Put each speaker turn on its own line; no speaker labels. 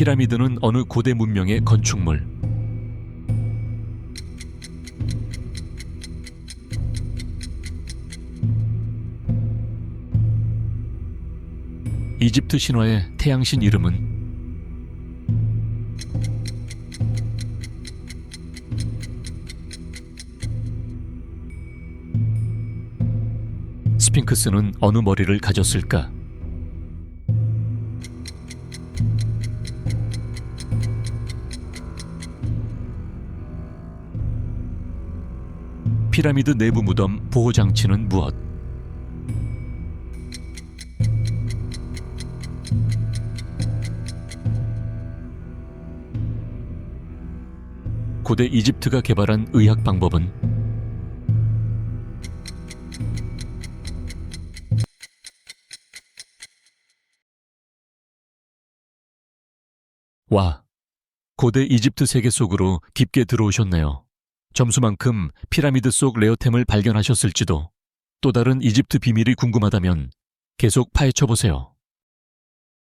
피라미드는 어느 고대 문명의 건축물. 이집트 신화의 태양신 이름은 스핑크스는 어느 머리를 가졌을까? 피라미드 내부 무덤 보호 장치는 무엇? 고대 이집트가 개발한 의학 방법은 와, 고대 이집트 세계 속으로 깊게 들어오셨네요. 점수만큼 피라미드 속 레어템을 발견하셨을지도 또 다른 이집트 비밀이 궁금하다면 계속 파헤쳐 보세요.